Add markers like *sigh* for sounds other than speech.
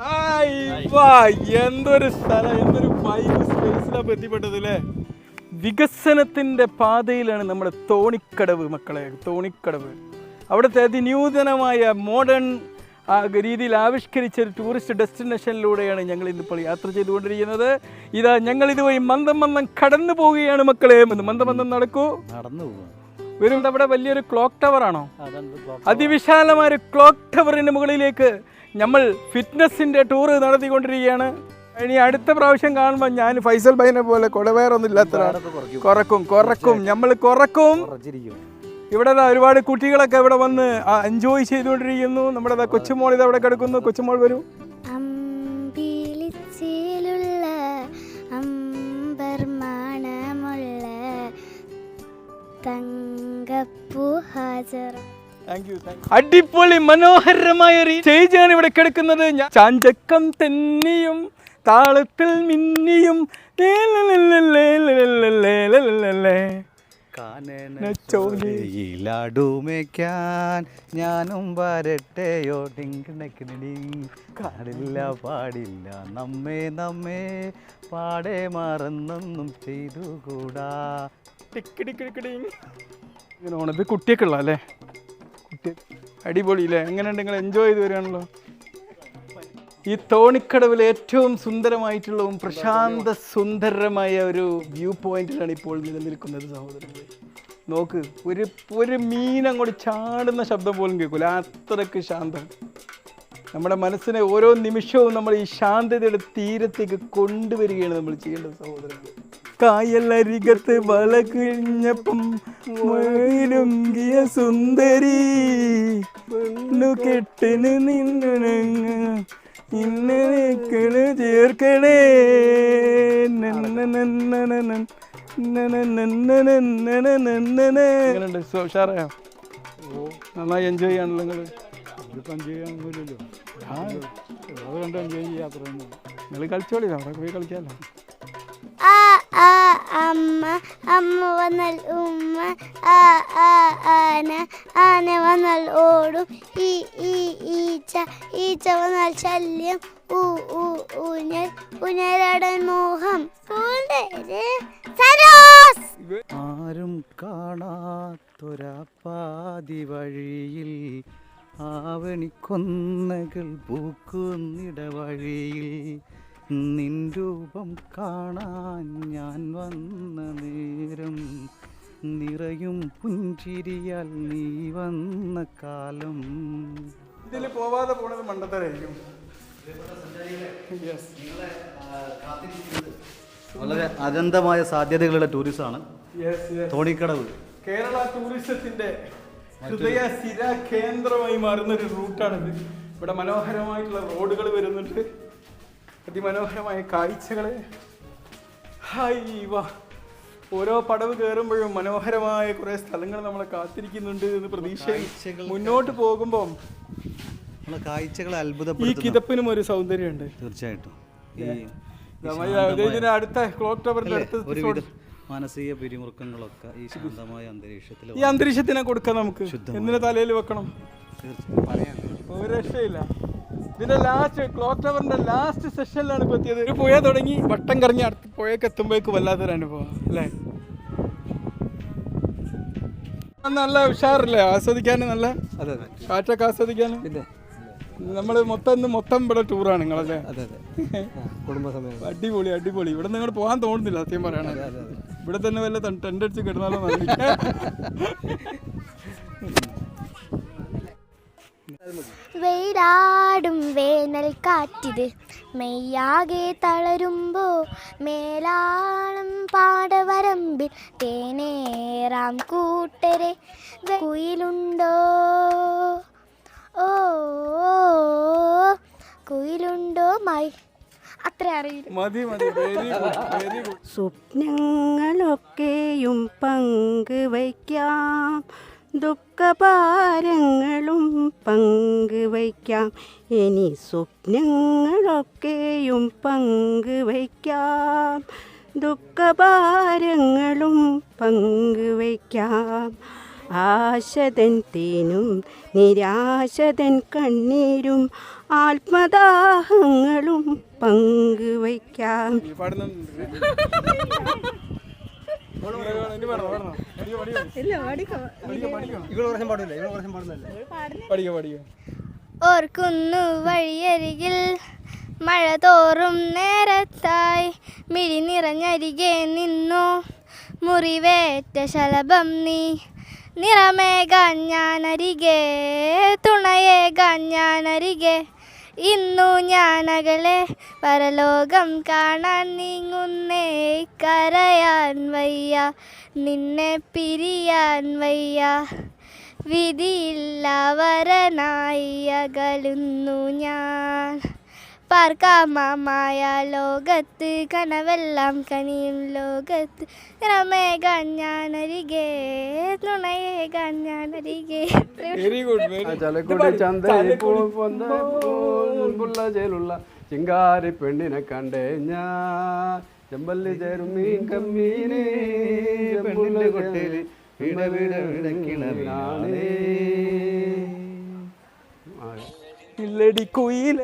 Hi. വാ എന്തൊരു സ്ഥലം എന്തൊരു സ്പേസിലാണ് എത്തിപ്പെട്ടതല്ലേ വികസനത്തിന്റെ പാതയിലാണ് നമ്മുടെ തോണിക്കടവ് മക്കളെ തോണിക്കടവ്. അവിടുത്തെ അതിനൂതനമായ മോഡേൺ രീതിയിൽ ആവിഷ്കരിച്ച ഒരു ടൂറിസ്റ്റ് ഡെസ്റ്റിനേഷനിലൂടെയാണ് ഞങ്ങൾ ഇന്നിപ്പോൾ യാത്ര ചെയ്തുകൊണ്ടിരിക്കുന്നത്. ഇതാ ഞങ്ങൾ ഇതുവഴി മന്ദം മന്ദം കടന്നു പോവുകയാണ് മക്കളെ. മന്ദം മന്ദം നടക്കൂ. നടന്നു പോവാ വരും അവിടെ വലിയൊരു ക്ലോക്ക് ടവർ ആണോ? അതിവിശാലമായ ഒരു ക്ലോക്ക് ടവറിന് മുകളിലേക്ക് നമ്മൾ ഫിറ്റ്നസിന്റെ ടൂർ നടത്തിക്കൊണ്ടിരിക്കുകയാണ്. ഇനി അടുത്ത പ്രാവശ്യം കാണുമ്പോൾ ഞാൻ ഫൈസൽ ബൈനെ പോലെ കൊടവേറൊന്നും ഇല്ലാത്ത കുറക്കും കുറക്കും. നമ്മൾ കുറക്കും. ഇവിടെ ദാ ഒരുപാട് കുട്ടികളൊക്കെ ഇവിടെ വന്ന് എൻജോയ് ചെയ്തുകൊണ്ടിരിക്കുന്നു. നമ്മുടെ ദാ കൊച്ചുമോൾ ഇത് അവിടെ കിടക്കുന്നു. കൊച്ചുമോൾ വരൂ. അമ്പർ മണമുള്ള ഹാജറ അടിപൊളി മനോഹരമായ ഒരു സ്റ്റേജാണ് ഇവിടെ കിടക്കുന്നത് ചാഞ്ചക്കം തെന്നിയും താളത്തിൽ മിന്നിയും ഞാനും വരട്ടെയോ ടിങ്കിണക്കിണി കാടില്ല പാടില്ല നമ്മെ നമ്മെ പാടെ മറന്നൊന്നും ചെയ്തുകൂടാ ടിക്ക് ടിക്ക് ടിക്ക് ടിങ്. ഇങ്ങനെ ഓണം. ഇത് കുട്ടിയൊക്കെ ഉള്ള അല്ലേ? കുട്ടി. അടിപൊളി അല്ലേ എങ്ങനെയുണ്ട് നിങ്ങൾ എൻജോയ് ചെയ്ത് വരികയാണല്ലോ? ഈ തോണിക്കടവിൽ ഏറ്റവും സുന്ദരമായിട്ടുള്ളതും പ്രശാന്ത സുന്ദരമായ ഒരു വ്യൂ പോയിന്റിലാണ് ഇപ്പോൾ നിലനിൽക്കുന്നത് സഹോദരങ്ങളെ നോക്ക് ഒരു ഒരു മീൻ അങ്ങോട്ട് ചാടുന്ന ശബ്ദം പോലും കേൾക്കില്ല അത്രയ്ക്ക് ശാന്തമാണ് നമ്മുടെ മനസ്സിനെ ഓരോ നിമിഷവും നമ്മൾ ഈ ശാന്തതയുടെ തീരത്തേക്ക് കൊണ്ടുവരികയാണ് നമ്മൾ ചെയ്യേണ്ടത് സഹോദരങ്ങൾ കായലരികത്ത് വള കിഴിഞ്ഞപ്പം മേലുങ്കിയ സുന്ദരി കെട്ടിന് നിന്നണങ്ങ ഇന്ന് നിൽക്കണ് ചേർക്കണേ. നന്നായി എൻജോയ് ചെയ്യാണല്ലോ നിങ്ങൾ ഇതിപ്പോൾ എൻജോയ് ചെയ്യാനൊന്നുമില്ലല്ലോ അത് എൻജോയ് ചെയ്യാത്ര നിങ്ങൾ കളിച്ചോളി അവിടെ പോയി കളിക്കാമല്ലോ الأمة ആ آ ആന أنا وأنا ഈ ഈ ഈച്ച ഈച്ച വന്നാൽ ശല്യം. ഊ ഊ ഊഞ്ഞൽ ഉഞ്ഞലടൻ മോഹം. ആരും കാണാത്തൊരാപ്പാതി വഴിയിൽ ആവണിക്കൊന്നകൾ പൂക്കുന്നിട വഴിയിൽ നിൻ രൂപം കാണാൻ ഞാൻ വന്ന നേരം നിറയും പുഞ്ചിരിയാൽ നീ വന്ന കാലം. ഇതിൽ പോവാതെ പോണത് മണ്ടത്തരായിരിക്കും. വളരെ അനന്തമായ സാധ്യതകളുടെ ടൂറിസമാണ്. തോണിക്കടവ്. കേരള ടൂറിസത്തിന്റെ ഹൃദയ സ്ഥിര കേന്ദ്രമായി മാറുന്ന ഒരു റൂട്ടാണിത്. ഇവിടെ മനോഹരമായിട്ടുള്ള റോഡുകൾ വരുന്നുണ്ട്. അതിമനോഹരമായ കാഴ്ചകൾ ഹായ് വാ ഓരോ പടവ് കയറുമ്പോഴും മനോഹരമായ കുറേ സ്ഥലങ്ങൾ നമ്മളെ കാത്തിരിക്കുന്നുണ്ട് എന്ന് പ്രതീക്ഷ മുന്നോട്ട് പോകുമ്പം നമ്മളെ കാഴ്ചകളെ ഈ കിതപ്പിനും ഒരു സൗന്ദര്യമുണ്ട്. തീർച്ചയായിട്ടും. അടുത്ത ക്ലോക്ക് ടവറിന്റെ അടുത്ത മാനസിക പിരിമുറുക്കങ്ങളൊക്കെ ഈ ശാന്തമായ അന്തരീക്ഷത്തിൽ ഈ അന്തരീക്ഷത്തിനെ കൊടുക്കാം നമുക്ക്. എന്തിനു തലയിൽ വെക്കണം? ഒരു രക്ഷയില്ല. ഇതിന്റെ ലാസ്റ്റ് ക്ലോക്ക് ടവറിന്റെ ലാസ്റ്റ് സെഷനിലാണ് ഇപ്പൊ എത്തിയത്. ഒരു പുഴ തുടങ്ങി വട്ടം കറങ്ങി അടുത്ത് പുഴയൊക്കെ എത്തുമ്പോഴേക്ക് വല്ലാത്തൊരു അനുഭവം അല്ലേ? നല്ല ഉഷാറില്ലേ? ആസ്വദിക്കാൻ നല്ല അതെ അതെ. കാറ്റൊക്കെ ആസ്വദിക്കാനും? പിന്നെ? നമ്മൾ മൊത്തം ഇന്ന് മൊത്തം ഇവിടെ ടൂറാണ് നിങ്ങളല്ലേ? അതെ അതെ. കുടുംബസമയം അടിപൊളി അടിപൊളി. ഇവിടെ നിങ്ങൾ പോകാൻ തോന്നുന്നില്ല സത്യം പറയണേ ഇവിടെ തന്നെ വല്ല ടെന്റ് അടിച്ച് കിടന്നാലോ *laughs* വെയിലാടും വേനൽ കാറ്റിത്. മെയ്യാകെ തളരുമ്പോ മേലാളം പാടവരമ്പിൽ തേനേറാം കൂട്ടരെ. കുയിലുണ്ടോ? ഓ കുയിലുണ്ടോ മൈ? അത്ര അറിയില്ല. സ്വപ്നങ്ങളൊക്കെയും പങ്കുവയ്ക്കാം ദുഃഖഭാരങ്ങളും പങ്കുവയ്ക്കാം. ഇനി സ്വപ്നങ്ങളൊക്കെയും പങ്കുവയ്ക്കാം. ദുഃഖഭാരങ്ങളും പങ്കുവയ്ക്കാം. ആശതൻ തേനും നിരാശതൻ കണ്ണീരും ആത്മദാഹങ്ങളും പങ്കുവയ്ക്കാം. *laughs* ഓർക്കുന്നു വഴിയരികിൽ മഴ തോറും നേരത്തായി മിഴി നിറഞ്ഞരികെ നിന്നു. മുറിവേറ്റ ശലഭം നീ നിറമേകാൻ ഞാനരികെ തുണയേകാൻ ഞാനരികെ. ഇന്നു ഞാനകളെ പരലോകം കാണാൻ നീങ്ങുന്നേ കരയാൻ വയ്യ നിന്നെ പിരിയാൻ വയ്യ. വിധിയില്ല വരനായി അകലുന്നു ഞാൻ. പാർക്കാമമായ ലോകത്ത് കനവെല്ലാം കനിയും ലോകത്ത്. രമേ ഞാനരികെ നുണയേ ഞാനരികെ. വെരി ഗുഡ് ചലക്കുടി ചന്തയിൽ പൂള്ള ചേലുള്ള ചിങ്കാരി പെണ്ണിനെ കണ്ടേ ഞാൻ. ചെമ്പല്ലി ചേരും മീൻ കമ്മീന് പെണ്ണിന്റെ കൊട്ടേൽ വീട വീട വീടക്കിണ ഇല്ലടി കുയിലെ.